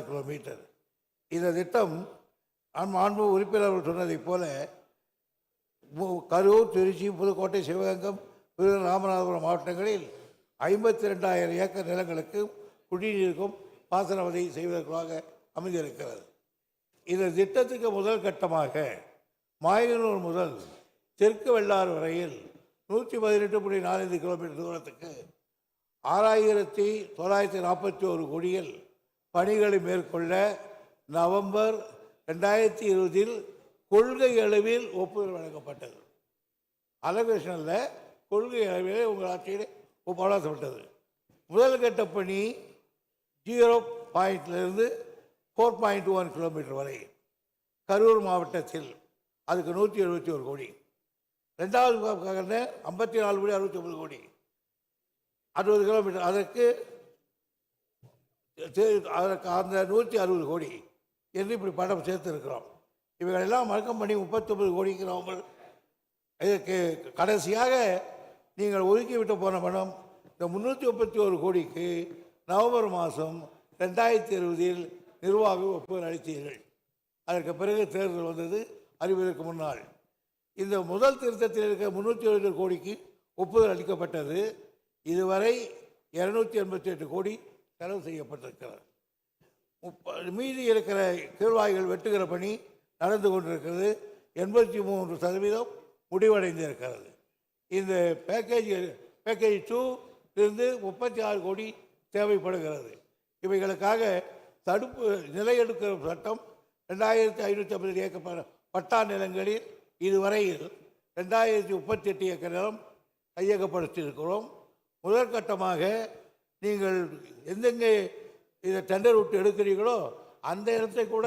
ஆறு கிலோமீட்டர் இந்த திட்டம் அன்பு அன்பு உறுப்பினர்கள் சொன்னதைப் போல கரூர் திருச்சி புதுக்கோட்டை சிவகங்கம் விருதுநகர் ராமநாதபுரம் மாவட்டங்களில் ஐம்பத்தி ரெண்டாயிரம் ஏக்கர் நிலங்களுக்கு குடிநீருக்கும் பாசன வசதி செய்வதற்காக அமைந்திருக்கிறது. இந்த திட்டத்துக்கு முதல் கட்டமாக மாயனூர் முதல் தெற்கு வெள்ளாறு வரையில் நூற்றி பதினெட்டு புள்ளி நாலஞ்சு கிலோமீட்டர் தூரத்துக்கு ஆறாயிரத்தி தொள்ளாயிரத்தி நாற்பத்தி ஒரு கோடியில் பணிகளை மேற்கொள்ள நவம்பர் ரெண்டாயிரத்தி இருபதில் கொள்கை அளவில் ஒப்புதல் வழங்கப்பட்டது. அலகேஷனில் கொள்கை அளவில் உங்கள் ஆட்சியில் ஒப்படைக்கப்பட்டது முதல் கட்ட பணி ஜீரோ பாயிண்ட்லேருந்து ஃபோர் பாயிண்ட் ஒன் கிலோமீட்டர் வரை. கரூர் மாவட்டத்தில் அதுக்கு நூற்றி எழுபத்தி ஒரு கோடி. ரெண்டாவது ஐம்பத்தி நாலு கோடி அறுபத்தி ஒன்பது கோடி. அறுபது கிலோமீட்டர் அதற்கு அந்த நூற்றி அறுபது கோடி என்று இப்படி பணம் சேர்த்துருக்கிறோம். இவைகளெல்லாம் மறக்கம் பண்ணி முப்பத்தொன்பது கோடிக்கு நவம்பர் இதற்கு கடைசியாக நீங்கள் ஒதுக்கிவிட்டு போன பணம் இந்த முந்நூற்றி முப்பத்தி ஒரு கோடிக்கு நவம்பர் மாதம் ரெண்டாயிரத்தி இருபதில் நிர்வாக ஒப்புதல் அளித்தீர்கள். அதற்கு பிறகு தேர்தல் வந்தது அறிவதற்கு முன்னால். இந்த முதல் திருத்தத்தில் இருக்க முந்நூற்றி எழுபது கோடிக்கு ஒப்புதல் அளிக்கப்பட்டது. இதுவரை இரநூத்தி எண்பத்தி எட்டு கோடி செலவு செய்யப்பட்டிருக்கிறது. முப்ப மீதி இருக்கிற கீழ்வாய்கள் வெட்டுகிற பணி நடந்து கொண்டிருக்கிறது. எண்பத்தி மூன்று சதவீதம் முடிவடைந்திருக்கிறது. இந்த பேக்கேஜ் பேக்கேஜ் டூ இருந்து முப்பத்தி ஆறு கோடி தேவைப்படுகிறது. இவைகளுக்காக தடுப்பு நிலையெடுக்கிற சட்டம் ரெண்டாயிரத்தி ஐநூற்றி ஐம்பது ஏக்கர் பட்டா நிலங்களில் இதுவரையில் ரெண்டாயிரத்தி முப்பத்தி எட்டு ஏக்கர் நிலம் கையகப்படுத்தியிருக்கிறோம். முதற்கட்டமாக நீங்கள் எந்தெங்கே இதை டெண்டர் விட்டு எடுக்கிறீர்களோ அந்த இடத்தை கூட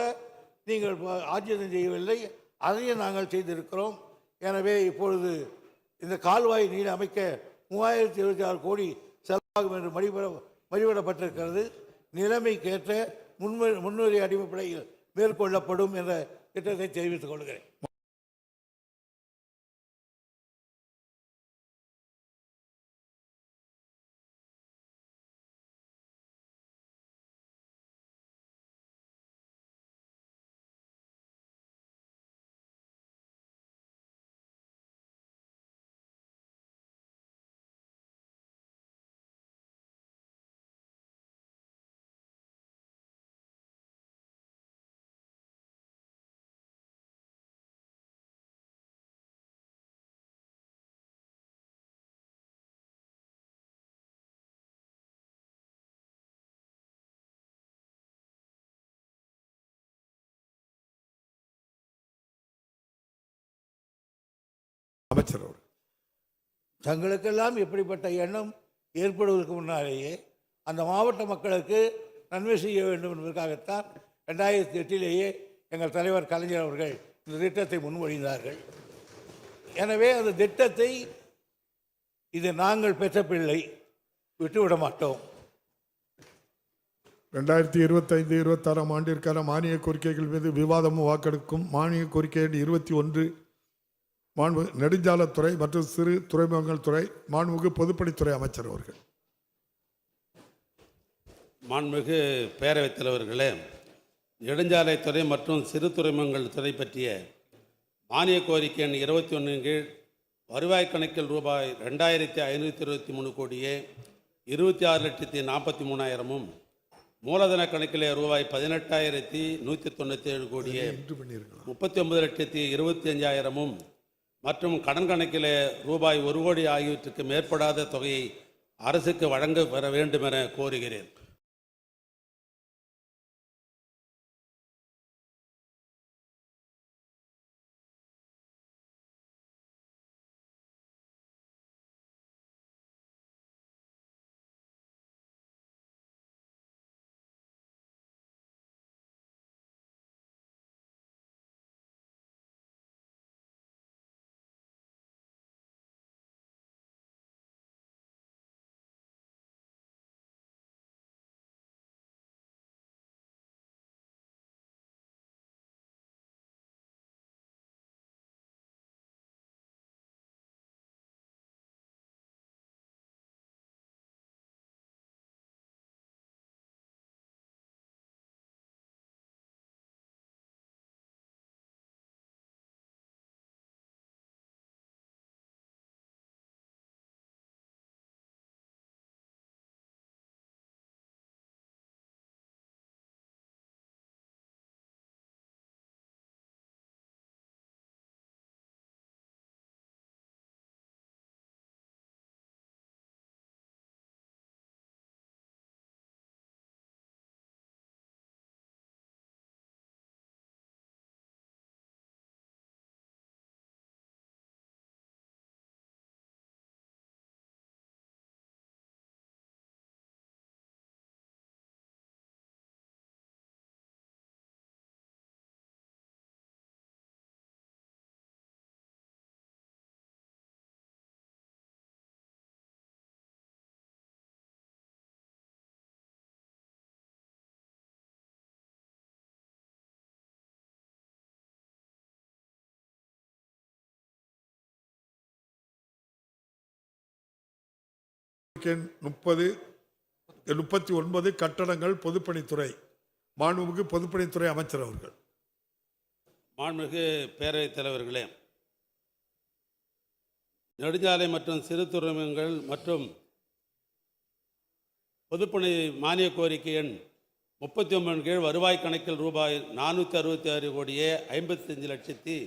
நீங்கள் ஆச்சரியம் ஆட்சியம் செய்யவில்லை. அதையும் நாங்கள் செய்திருக்கிறோம். எனவே இப்பொழுது இந்த கால்வாய் நீர் அமைக்க மூவாயிரத்தி இருபத்தி ஆறு கோடி செலவாகும் என்று மதிப்பிட மதிப்பிடப்பட்டிருக்கிறது நிலைமைக்கேற்ற முன்மு முன்னுரை அடிப்படையில் மேற்கொள்ளப்படும் என்ற திட்டத்தை தெரிவித்துக் கொள்கிறேன். அமைச்சர் அவர் தங்களுக்கெல்லாம் இப்படிப்பட்ட எண்ணம் ஏற்படுவதற்கு முன்னாலேயே அந்த மாவட்ட மக்களுக்கு நன்மை செய்ய வேண்டும் என்பதற்காகத்தான் ரெண்டாயிரத்தி எட்டிலேயே எங்கள் தலைவர் கலைஞர் அவர்கள் இந்த திட்டத்தை முன்மொழிந்தார்கள். எனவே அந்த திட்டத்தை இது நாங்கள் பெற்ற பிள்ளை விட்டுவிட மாட்டோம். ரெண்டாயிரத்தி இருபத்தைந்து இருபத்தாறாம் ஆண்டிற்கான மானிய கோரிக்கைகள் மீது விவாதமும் வாக்கெடுக்கும் மானிய கோரிக்கை இருபத்தி ஒன்று மாண்பு நெடுஞ்சாலைத்துறை மற்றும் சிறு துறைமுகங்கள் துறை மாண்புமிகு பொதுப்பணித்துறை அமைச்சர் அவர்கள். மாண்புமிகு பேரவைத் தலைவர்களே நெடுஞ்சாலைத்துறை மற்றும் சிறு துறைமுகங்கள் துறை பற்றிய மானிய கோரிக்கை எண் இருபத்தி ஒன்றின் கீழ் வருவாய் கணக்கில் ரூபாய் ரெண்டாயிரத்தி ஐநூற்றி இருபத்தி மூணு கோடியே இருபத்தி ஆறு லட்சத்தி நாற்பத்தி மூணாயிரமும் மூலதன கணக்கிலே ரூபாய் பதினெட்டாயிரத்தி நூற்றி தொண்ணூற்றி ஏழு கோடியே முப்பத்தி ஒன்பது லட்சத்தி இருபத்தி அஞ்சாயிரமும் மற்றும் கடன் கணக்கிலே ரூபாய் ஒரு கோடி ஆகியவற்றுக்கு மேற்படாத தொகையை அரசுக்கு வழங்க பெற வேண்டும் என கோருகிறேன். கோரிக்கை எண் முப்பது முப்பத்தி ஒன்பது கட்டடங்கள் பொதுப்பணித்துறை மாண்புமிகு பொதுப்பணித்துறை அமைச்சர் அவர்கள். மாண்புமிகு பேரவைத் தலைவர்களே நெடுஞ்சாலை மற்றும் சிறு துறைமுகங்கள் மற்றும் பொதுப்பணி மானிய கோரிக்கை எண் முப்பத்தி ஒன்பது கீழ் வருவாய் கணக்கில் ரூபாய் நானூற்றி அறுபத்தி ஆறு கோடியே ஐம்பத்தஞ்சு லட்சத்தி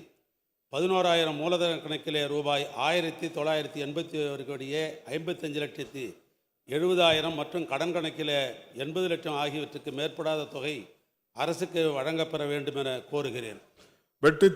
பதினோராயிரம் மூலதன கணக்கிலே ரூபாய் ஆயிரத்தி தொள்ளாயிரத்தி எண்பத்தி ஒரு கோடியே ஐம்பத்தஞ்சு லட்சத்தி எழுபதாயிரம் மற்றும் கடன் கணக்கிலே எண்பது லட்சம் ஆகியவற்றுக்கு மேற்படாத தொகை அரசுக்கு வழங்கப்பெற வேண்டும் என கோருகிறேன் வெட்டு